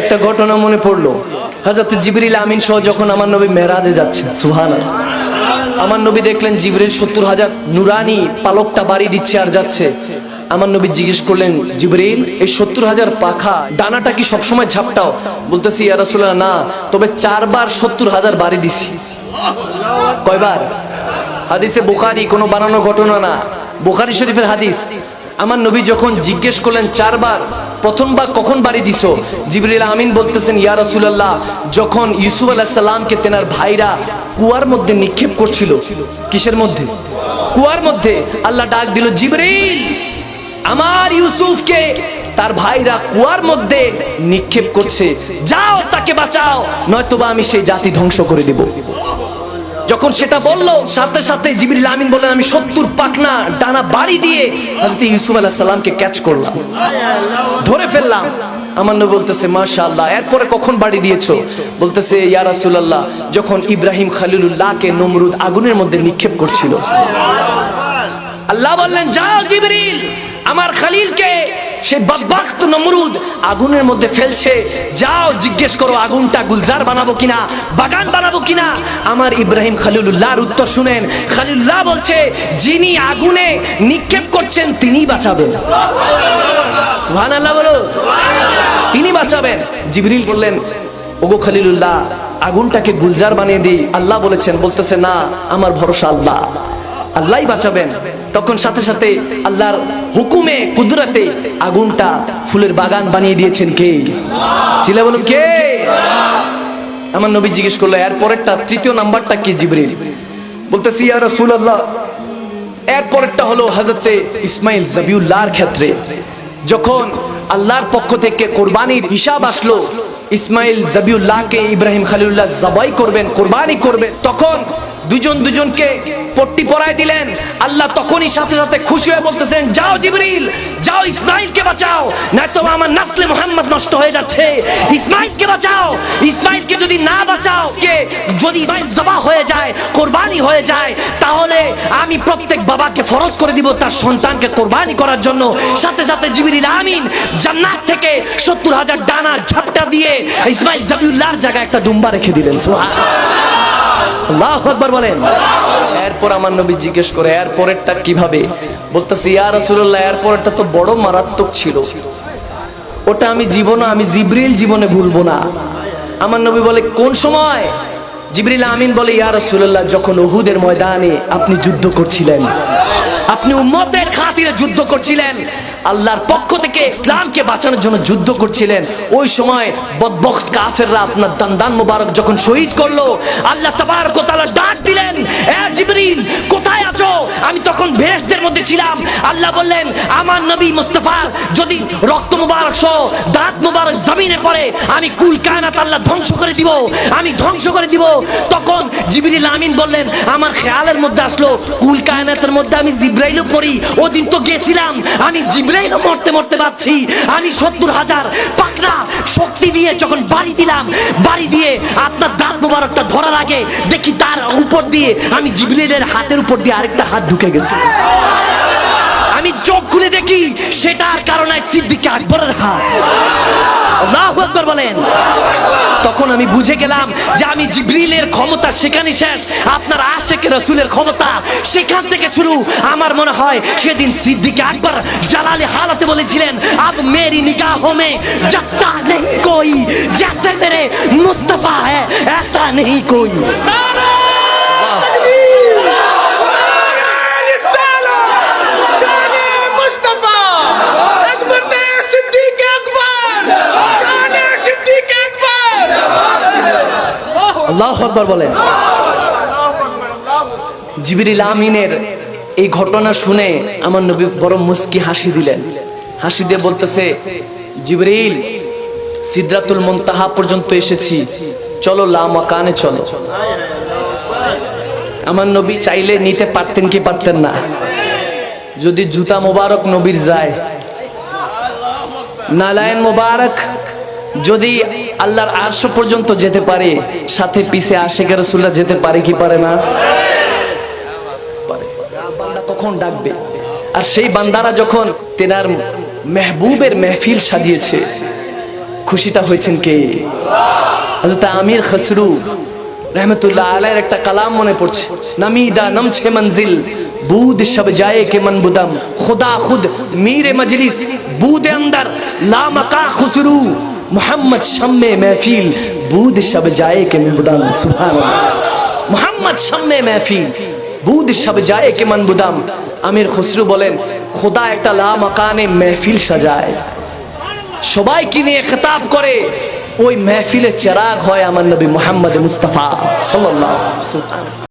একটা ঘটনা মনে পড়ল। হাজরত জিবরিল আমিন সহ যখন আমার নবী মেরাজে যাচ্ছেন সুহান আমার নবী দেখলেন জিবরিল সত্তর হাজার নুরানি পালকটা বাড়ি দিচ্ছে আর যাচ্ছে। আমার নবী জিজ্ঞেস করলেন, জিবরিল, এই সত্তর হাজার পাখা ডানাটা কি সবসময় ঝাপটাও? বলতেছি, ইয়া রাসূলুল্লাহ, না, তবে চারবার সত্তর হাজার বাড়ি দিছি। কয়বার? হাদিসে বুখারি কোনো বানানো ঘটনা না। বুখারি শরীফের হাদিস আমার নবী যখন জিজ্ঞেস করলেন, চারবার? প্রথমবার কখন বাড়ি দিছ? জিবরিল আমিন বলতেছেন, ইয়া রাসূলুল্লাহ, যখন ইউসুফ আলাইহিস সালামকে তেনার ভাইরা কুয়ার মধ্যে নিক্ষেপ করছিল। কিসের মধ্যে? কুয়ার মধ্যে। আল্লাহ ডাক দিল, জিবরিল, আমার ইউসুফকে তার ভাইরা কুয়ার মধ্যে নিক্ষেপ করছে। যাও, তাকে বাঁচাও, নয়তোবা আমি সেই জাতি ধ্বংস করে দেব। যখন সেটা বলল, সাথে সাথে জিবির আমিন বললেন, আমি সত্তর পাকনা ডানা বাড়ি দিয়ে হযরত ইউসুফ আলাইহিস সালামকে ক্যাচ করলাম। ধরে ফেললাম। আমার বলতেছে, মাশাআল্লাহ, এরপরে কখন বাড়ি দিয়েছ? বলতেছে, ইয়া রাসূলুল্লাহ, যখন ইব্রাহিম খলিলুল্লাহকে নমরুদ আগুনের মধ্যে নিক্ষেপ করছিল। আল্লাহ বললেন, যাও জিবরিল, আমার খলিলকে সে বদবখত নমরুদ আগুনের মধ্যে ফেলছে। যাও, জিজ্ঞেস করো, আগুনটা গুলজার বানাবো কিনা, বাগান বানাবো কিনা? আমার ইব্রাহিম খলিলুল্লাহর উত্তর শুনেন। খলিলুল্লাহ বলছে, যিনি আগুনে নিক্ষেপ করছেন তিনি বাঁচাবেন। সুবহানাল্লাহ বলো। তিনি বাঁচাবেন। জিবরিল বললেন, ওগো খলিলুল্লাহ, আগুনটাকে গুলজার বানিয়ে দিই। আল্লাহ বলেছেন, বলতেছে, না, আমার ভরসা আল্লাহ। আল্লাহই বাঁচাবেন। তখন সাথে সাথে আল্লাহর হুকুমে, কুদরতে আগুনটা ফুলের বাগান বানিয়ে দিয়েছেন কে? চিলে বলুন, কে? আমার নবী জিজ্ঞেস করল, এর পরেরটা, তৃতীয় নাম্বারটা কি, জিবরিল? বলতেছি, ইয়া রাসূলুল্লাহ। এর পরেরটা হলো হযরতে ইসমাইল জাবিউল্লাহর ক্ষেত্রে। যখন আল্লাহর পক্ষ থেকে কোরবানির হিসাব আসলো, ইসমাইল জাবিউল্লাহকে ইব্রাহিম খালিলুল্লাহ জবাই করবেন, কোরবানি করবেন, তখন দুজন দুজনকে পট্টি পরায় দিলেন। আল্লাহ তখনই সাথে সাথে খুশি হয়ে বলতেছেন, যাও জিবরিল, যাও ইসমাইলকে বাঁচাও। নয়তো আমার নাসলে মোহাম্মদ নষ্ট হয়ে যাচ্ছে। ইসমাইলকে বাঁচাও। ইসমাইলকে যদি না বাঁচাও, কে যদি জবা হয়ে যায়, কোরবানি হয়ে যায়, তাহলে আমি প্রত্যেক বাবাকে ফরজ করে দিব, তার সন্তানকে কোরবানি করার জন্য। সাথে সাথে জিবরিল আমিন জান্নাত থেকে সত্তর হাজার ডানা ঝাপটা দিয়ে ইসমাইল জাবিউল্লাহর জায়গায় একটা দুম্বা রেখে দিলেন সুবহান আল্লাহ আকবার বলেন। এরপর আমার নবী জিজ্ঞেস করে এর পরেরটা কীভাবে? বলতেছি, ইয়া রাসূলুল্লাহ এর পরেরটা তো বড় মারাত্মক ছিল। ওটা আমি জীবনে, আমি জিবরিল জীবনে ভুলবো না। আমার নবী বলে, কোন সময়? জিবরিল আমিন বলে, ইয়া রাসূলুল্লাহ, যখন উহুদের ময়দানে আপনি যুদ্ধ করছিলেন, আপনি উম্মতের খাতিরে যুদ্ধ করছিলেন আল্লাহর পক্ষ থেকে ইসলামকে বাঁচানোর জন্য যুদ্ধ করছিলেন। ওই সময় বদবখত কাফেররা আপনার দান্দান মুবারক যখন শহীদ করল, আল্লাহ তাবারক তাআলা ডাক দিলেন, এ জিবরিল, কোথায় আছো? আমি তখন ভেস্টের মধ্যে ছিলাম। আল্লাহ বললেন, আমার নবী মুস্তাফার যদি রক্ত মুবারক সহ দাঁত মুবারক জমিনে পড়ে, আমি কুল কায়নাত আল্লাহ ধ্বংস করে দিব, আমি ধ্বংস করে দিব। তখন জিবরিল আমিন বললেন, আমার খেয়ালের মধ্যে আসলো, কুল কায়নাতের মধ্যে আমি জিব্রাইলও পড়ি, ওদিন তো গেছিলাম, আমি জিব্রাইলও মরতে মরতে পাচ্ছি আমি সত্তর হাজার শক্তি দিয়ে যখন বাড়ি দিলাম, বাড়ি দিয়ে আপনার দাঁত মুবারকটা ধরার আগে দেখি তার উপর দিয়ে আমি জিবরিলের হাতের উপর দিয়ে আরেকটা হাত ঢুকে গেছে। আমি চোখ খুলে দেখি সেটার কারণে সিদ্দিকে আকবরের হাত। আল্লাহু আকবার বলেন। তখন আমি বুঝে গেলাম যে আমি জিবরিলের ক্ষমতা সেখানে শেষ। আপনার আশেকে রসুলের ক্ষমতা সেখান থেকে শুরু আমার মনে হয় সেদিন সিদ্দিকে আকবর জালালে হালাতে বলেছিলেন আব মেরি নিগাহোं में जगता नहीं कोई जैसे मेरे मुस्तफा है ऐसा नहीं कोई আল্লাহ আকবর বলেন জিবরিল আমিনের এই ঘটনা শুনে আমার নবী বড় মুস্কি হাসি দিলেন। হাসি দিয়ে বলতেছে, জিবরিল, সিদ্রাতুল মুনতাহা পর্যন্ত এসেছি। চলো লা মাকানে চলো। আমার নবী চাইলে নিতে পারতেন কি পারতেন না। যদি জুতা মোবারক নবীর যায়, নালায়ন মোবারক যদি আল্লাহর আরশ পর্যন্ত যেতে পারে, সাথে পিছে আশেখ রাসূলুল্লাহ যেতে পারে কি পারে না। তখন ডাকবে? আর সেই বান্দারা যখন তেনার মেহবুবের মেহফিল সাজিয়েছে, খুশিটা হয়েছেন কে? আমির খসরু রহমতুল্লাহ আলাইয়ের একটা কালাম মনে পড়ছে। নামিদা নামছে মঞ্জিল বুদ সব যায় কে মন বুদম। খুদা খুদ, মীরে মজলিস বুদে অন্দর লা মকা খুসরু। মোহাম্মদ শম্মে মেহফিল বুদ সব যায় কে মন বুদম। সুবহানাল্লাহ। মোহাম্মদ শম্মে মেহফিল। বুদ সব যায় কে মন বুদাম আমির খসরু বলেন, খোদা একটা লা মাকানে মেহফিল সাজায়। সবাইকে নিয়ে খেতাব করে, ওই মেহফিলের চেরাগ হয় আমার নবী মোহাম্মদ মুস্তাফা সাল্লাল্লাহু